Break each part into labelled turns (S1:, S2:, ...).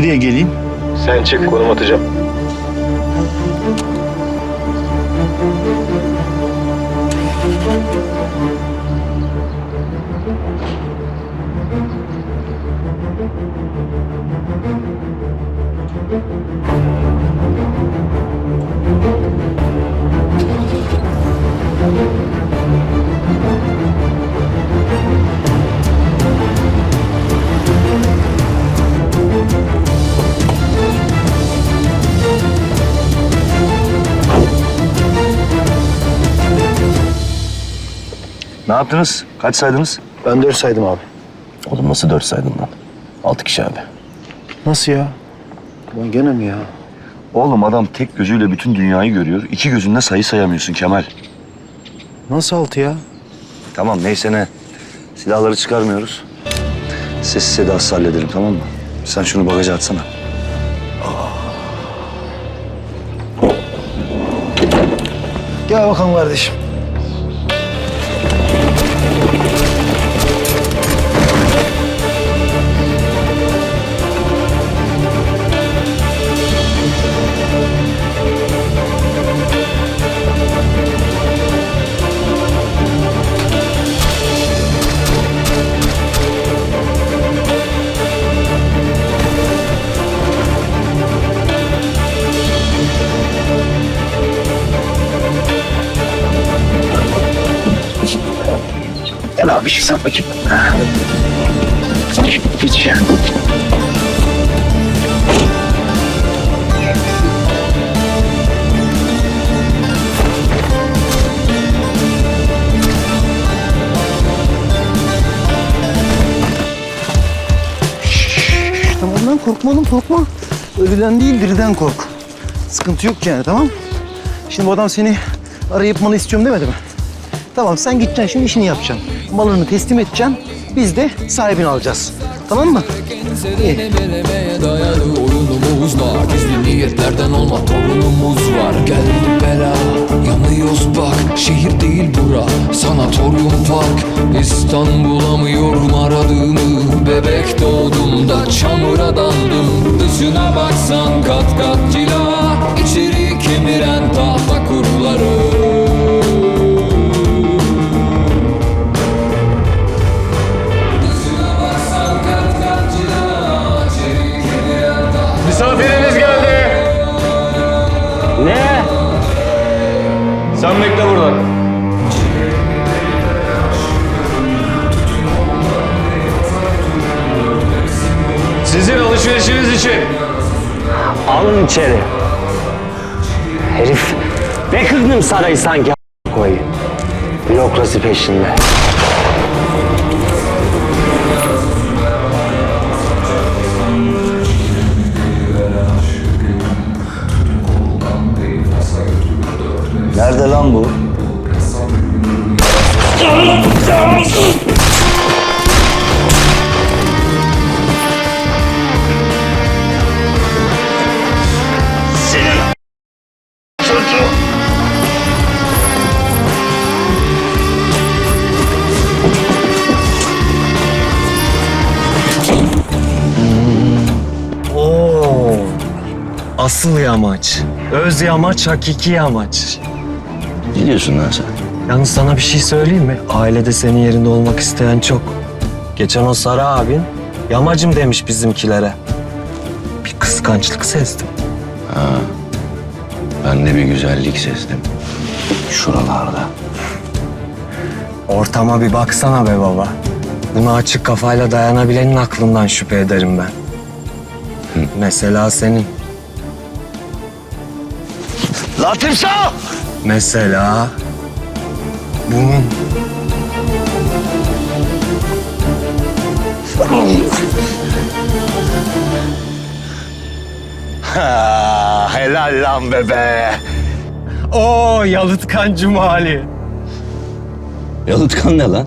S1: Nereye geleyim?
S2: Sen çık konum atacağım.
S1: Yaptınız? Kaç saydınız?
S2: Ben dört saydım abi.
S1: Oğlum nasıl dört saydın lan? Altı kişi abi.
S2: Nasıl ya? Lan gene mi ya?
S1: Oğlum adam tek gözüyle bütün dünyayı görüyor. İki gözünde sayı sayamıyorsun Kemal.
S2: Nasıl altı ya?
S1: Tamam neyse ne. Silahları çıkarmıyoruz. Sessiz sedasız halledelim tamam mı? Sen şunu bagaja atsana.
S2: Gel bakalım kardeşim. Abi şu sen bakayım. Hiç ya. Tamam lan korkma oğlum korkma. Ölüden değil diriden kork. Sıkıntı yok yani tamam Şimdi bu adam seni arayıp malı istiyorum demedi mi? Tamam sen gideceksin şimdi işini yapacaksın. Malını teslim edeceksin. Biz de sahibini alacağız. Tamam mı?
S3: Niyetlerden olma torunumuz var Geldi bela yanıyoruz bak Şehir değil bura sanatoryum fark İstanbul'a mıyorum aradığımı Bebek doğduğumda çamura daldım Dışına baksan kat kat cila İçeri kemiren tahta kuruları
S2: alışverişiniz için.
S4: Alın içeri. Herif Beckham sarayı sanki koyayım. Bürokrasi peşinde.
S5: Yamaç. Öz yamaç, hakiki yamaç.
S1: Ne diyorsun lan sen?
S5: Yalnız sana bir şey söyleyeyim mi? Ailede senin yerinde olmak isteyen çok. Geçen o Sara abin yamacım demiş bizimkilere. Bir kıskançlık sezdim.
S1: Ben de bir güzellik sezdim. Şuralarda.
S5: Ortama bir baksana be baba. Buna açık kafayla dayanabilenin aklından şüphe ederim ben. Mesela senin.
S1: La timsah!
S5: Mesela bunun.
S1: Ha, helal lan bebe.
S5: Oo yalıtkan cumali.
S1: Yalıtkan ne lan?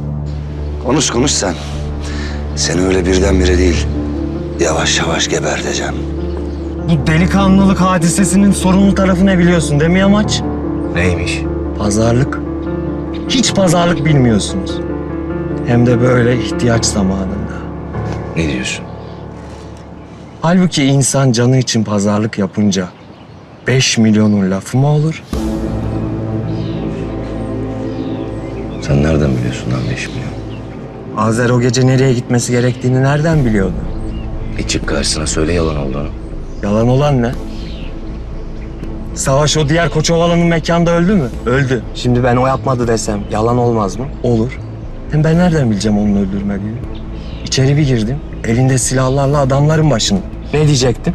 S1: Konuş konuş sen. Seni öyle birdenbire değil, yavaş yavaş geberteceğim.
S5: Bu delikanlılık hadisesinin sorunlu tarafı ne biliyorsun değil mi Yamaç?
S1: Neymiş?
S5: Pazarlık. Hiç pazarlık bilmiyorsunuz. Hem de böyle ihtiyaç zamanında.
S1: Ne diyorsun?
S5: Halbuki insan canı için pazarlık yapınca 5 milyonun lafı mı olur?
S1: Sen nereden biliyorsun lan beş milyon?
S5: Azer o gece nereye gitmesi gerektiğini nereden biliyordu?
S1: Bir çık karşısına söyle yalan olduğunu.
S5: Yalan olan ne? Savaş o diğer Koçovalı'nın mekanda öldü mü? Öldü. Şimdi ben o yapmadı desem yalan olmaz mı? Olur. Hem ben nereden bileceğim onun öldürmediğini? İçeri bir girdim. Elinde silahlarla adamların başında. Ne diyecektim?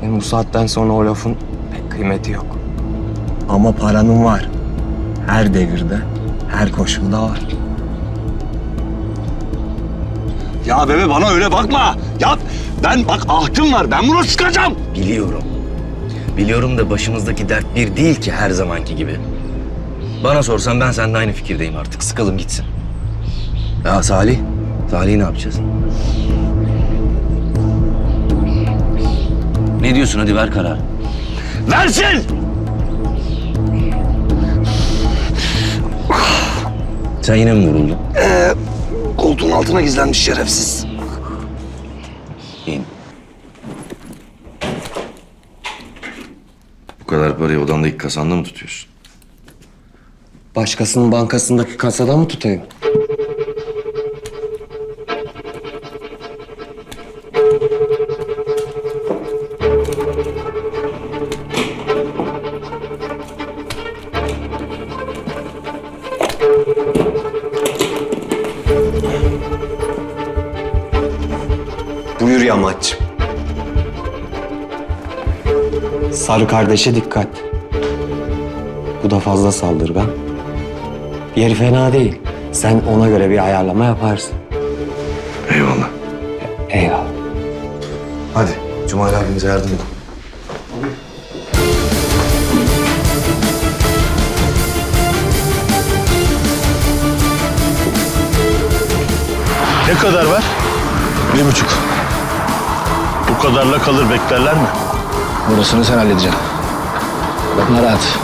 S5: Hem bu saatten sonra o lafın pek kıymeti yok. Ama paranın var. Her devirde, her koşulda var.
S1: Ya bebe bana öyle bakma. Ya ben bak ahtım var. Ben buna sıkacağım.
S6: Biliyorum. Biliyorum da başımızdaki dert bir değil ki her zamanki gibi. Bana sorsan ben seninle aynı fikirdeyim artık. Sıkalım gitsin. Ya Salih, Salih'i ne yapacağız? Ne diyorsun hadi ver karar.
S1: Versin!
S6: Sen yine mi vuruldun?
S1: Koltuğun altına gizlenmiş şerefsiz.
S6: Kadar parayı odandaki kasanda mı tutuyorsun?
S5: Başkasının bankasındaki kasada mı tutayım? Buyur yamaç. Sarı kardeşe dikkat. Bu da fazla saldırgan. Yeri fena değil. Sen ona göre bir ayarlama yaparsın.
S6: Eyvallah.
S5: Eyvallah.
S6: Hadi Cumali abimize yardım edin.
S7: Ne kadar var? Bir buçuk. Bu kadarla kalır beklerler mi?
S1: Burasını sen halledeceksin. Bakma rahat.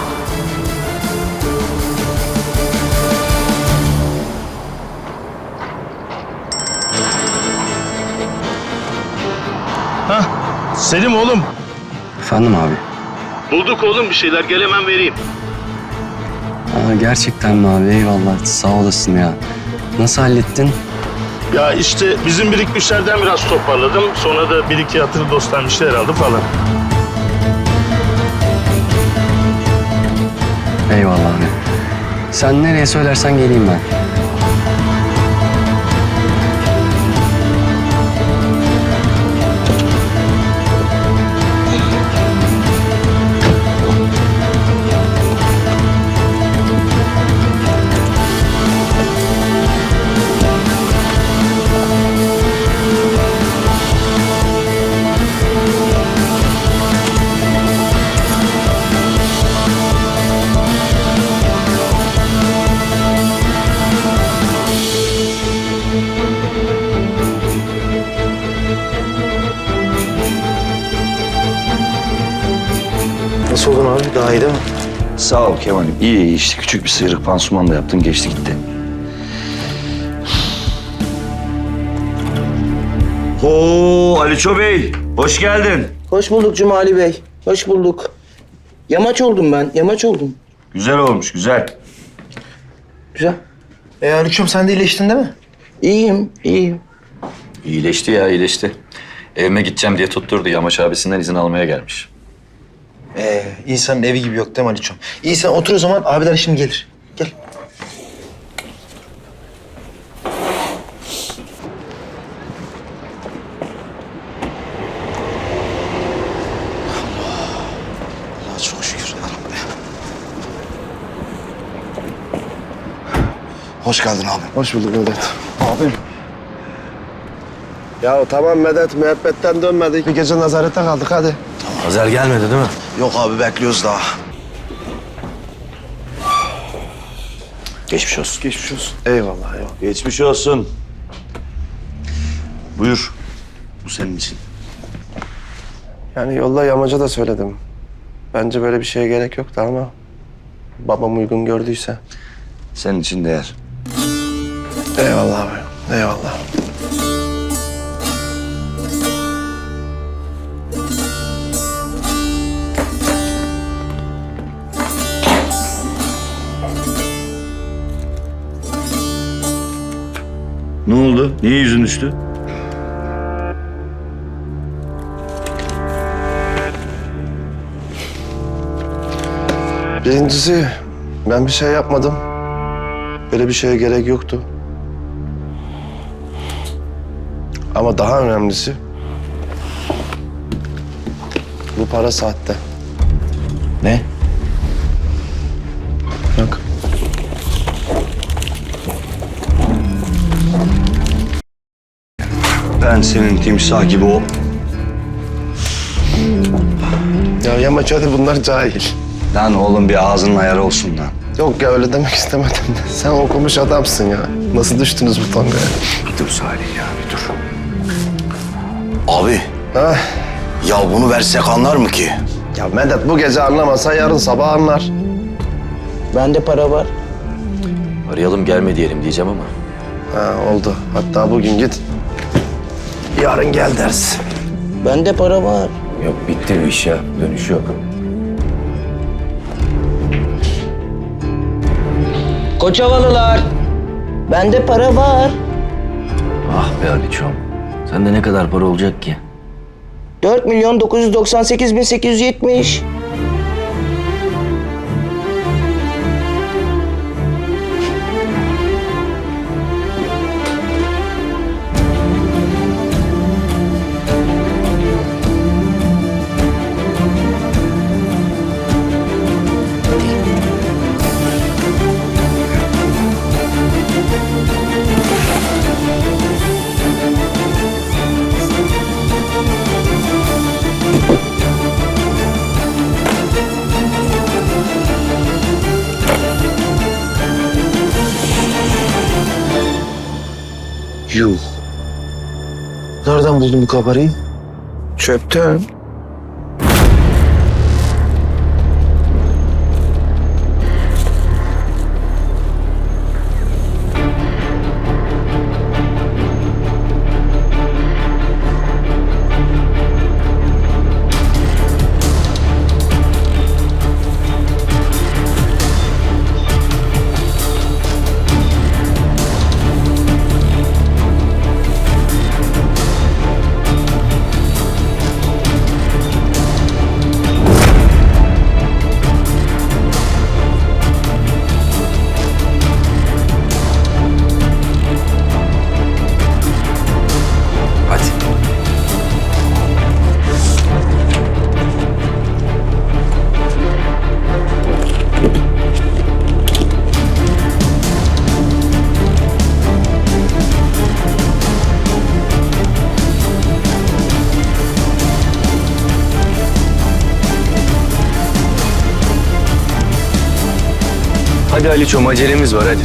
S7: Hah, Selim oğlum.
S5: Efendim abi.
S7: Bulduk oğlum bir şeyler. Gel hemen vereyim.
S5: Aa, gerçekten mi abi? Eyvallah. Sağ olasın ya. Nasıl hallettin?
S7: Ya işte bizim birikmişlerden biraz toparladım. Sonra da bir iki hatırı şeyler aldım falan.
S5: Eyvallah abi. Sen nereye söylersen geleyim ben.
S2: İyi
S1: iyi işte küçük bir sıyrık pansuman da yaptın geçti gitti. Oo Aliço Bey hoş geldin.
S8: Hoş bulduk Cumali Bey. Hoş bulduk. Yamaç oldum ben. Yamaç oldum.
S1: Güzel olmuş güzel.
S8: Güzel.
S2: E Haluk'cum sen de iyileştin değil mi?
S8: İyiyim, iyiyim.
S9: İyileşti ya iyileşti. Evime gideceğim diye tutturdu. Yamaç abisinden izin almaya gelmiş.
S2: Ee, insanın evi gibi yok değil mi? İyi sen otur o zaman abiler şimdi gelir. Gel. Allah çok şükür.
S10: Hoş geldin abi.
S2: Hoş bulduk Vedat.
S10: Abim.
S2: Ya tamam Medet müebbetten dönmedik. Bir gece nazarette kaldık hadi.
S6: Azer gelmedi değil mi?
S10: Yok abi bekliyoruz daha.
S1: Geçmiş olsun.
S2: Geçmiş olsun. Eyvallah eyvallah.
S1: Geçmiş olsun. Buyur. Bu senin için.
S11: Yani yolda yamaca da söyledim. Bence böyle bir şeye gerek yoktu ama babam uygun gördüyse.
S1: Senin için değer.
S11: Eyvallah abi. Eyvallah.
S1: Ne oldu? Niye yüzün düştü?
S11: Birincisi ben bir şey yapmadım. Böyle bir şeye gerek yoktu. Ama daha önemlisi bu para sahte.
S6: Ne?
S1: Ben senin timsah gibi o...
S11: Ya Yamaç hadi bunlar cahil.
S1: Lan oğlum bir ağzının ayarı olsun lan.
S11: Yok ya öyle demek istemedim. Sen okumuş adamsın ya. Nasıl düştünüz bu tongaya?
S1: Bir dur Salih ya bir dur. Abi
S11: Ha?
S1: ya bunu versek anlar mı ki?
S11: Ya Medet bu gece anlamasa yarın sabah anlar.
S8: Bende para var.
S6: Arayalım gelme diyelim diyeceğim ama.
S11: Ha oldu. Hatta bugün git. Yarın gel dersin.
S8: Bende para var.
S6: Yok bitti bu iş ya. Dönüş yok.
S8: Koçavalılar. Bende para var.
S6: Ah be Aliçoğum. Sende ne kadar para olacak ki?
S8: 4 milyon 998 bin 870.
S11: Nereden buldun bu kabarayı? Çöpten.
S6: Hadi
S1: Aliço'm acelemiz var hadi.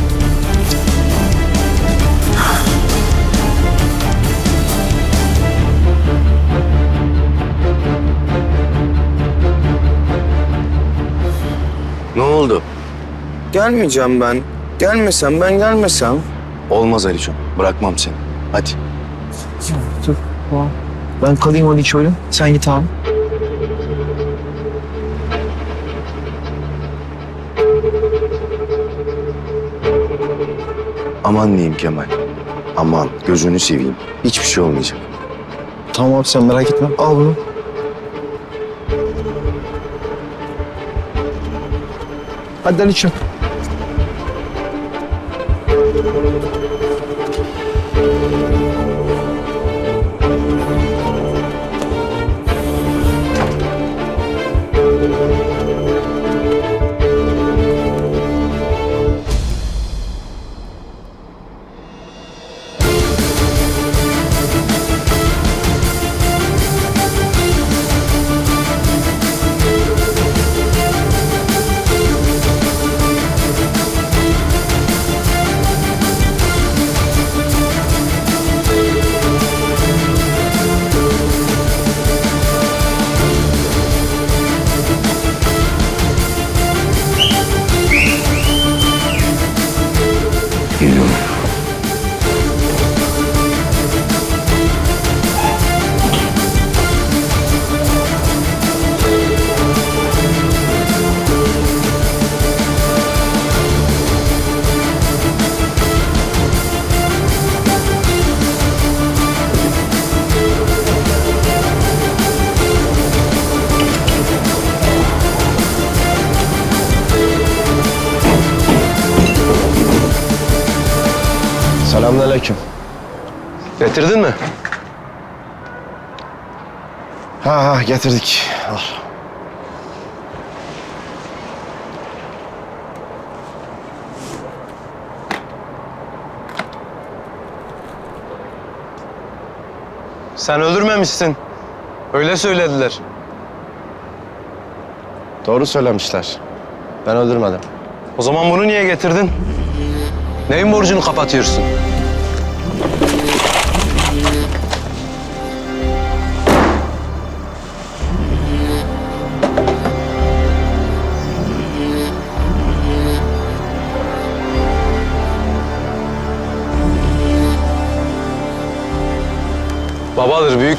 S11: Ne oldu? Gelmeyeceğim ben. Gelmesem ben gelmesem.
S1: Olmaz Aliço'm bırakmam seni. Hadi.
S2: Dur. Ben kalayım Ali şöyle. Sen git abi.
S1: Aman diyeyim Kemal. Aman gözünü seveyim. Hiçbir şey olmayacak.
S2: Tamam abi sen merak etme. Al bunu. Hadi Aliço.
S11: Selamünaleyküm.
S12: Getirdin mi?
S11: Ha ha getirdik. Al.
S12: Sen öldürmemişsin. Öyle söylediler.
S11: Doğru söylemişler. Ben öldürmedim.
S12: O zaman bunu niye getirdin? Neyin borcunu kapatıyorsun?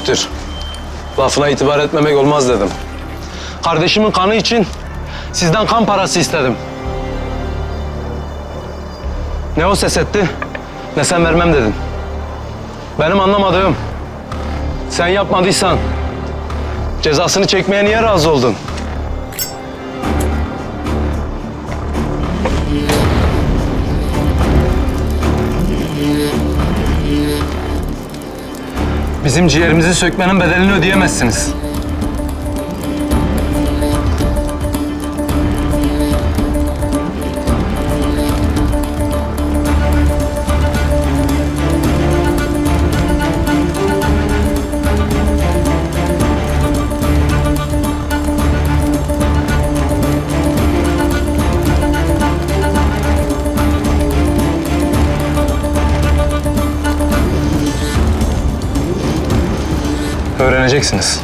S12: Büyüktür. Lafına itibar etmemek olmaz dedim. Kardeşimin kanı için sizden kan parası istedim. Ne o ses etti, ne sen vermem dedin. Benim anlamadığım, sen yapmadıysan cezasını çekmeye niye razı oldun? Bizim ciğerimizi sökmenin bedelini ödeyemezsiniz. Öğreneceksiniz.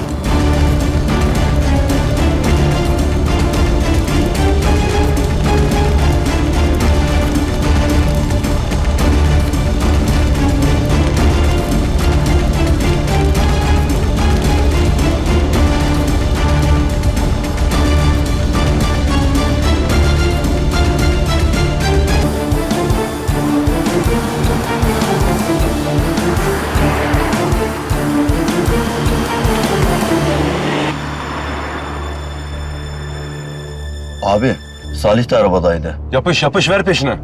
S1: Abi Salih de arabadaydı.
S12: Yapış yapış ver peşine.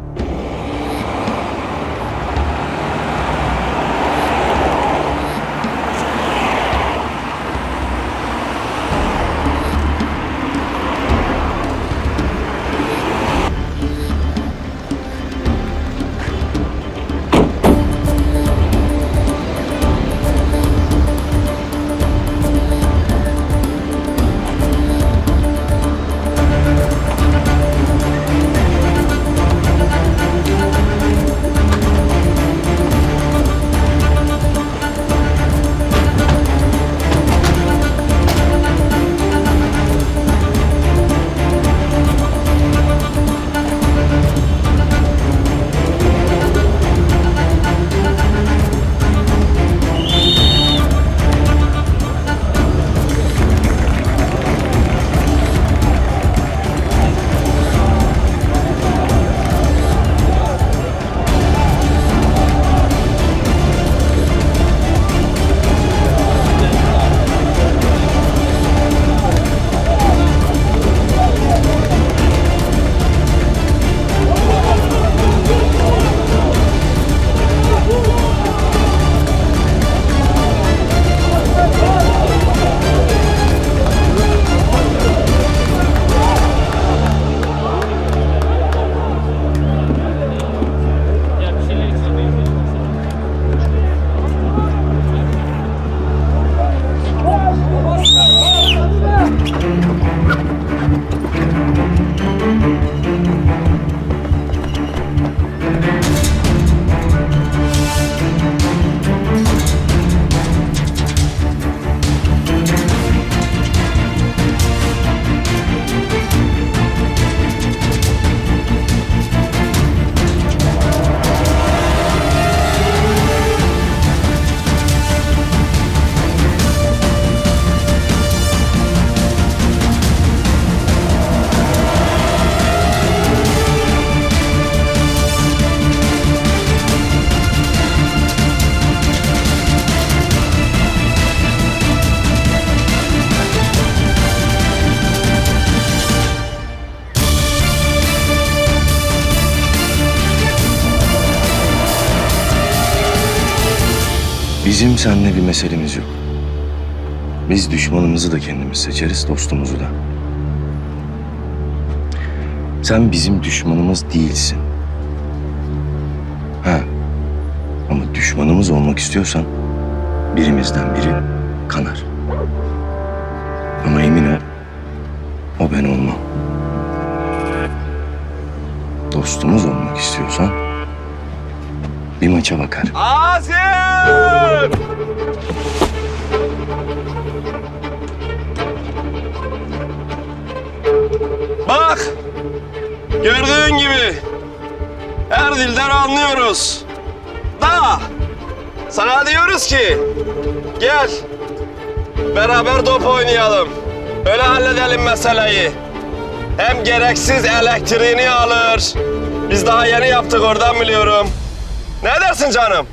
S6: Bizim seninle bir meselemiz yok. Biz düşmanımızı da kendimiz seçeriz, dostumuzu da. Sen bizim düşmanımız değilsin. Ha. Ama düşmanımız olmak istiyorsan birimizden biri kanar. Ama emin ol, o ben olmam. Dostumuz olmak istiyorsan bir maça bakar.
S13: Bak! Gördüğün gibi her dilden anlıyoruz. Da sana diyoruz ki gel beraber top oynayalım. Öyle halledelim meseleyi. Hem gereksiz elektriğini alır. Biz daha yeni yaptık oradan biliyorum. Ne dersin canım?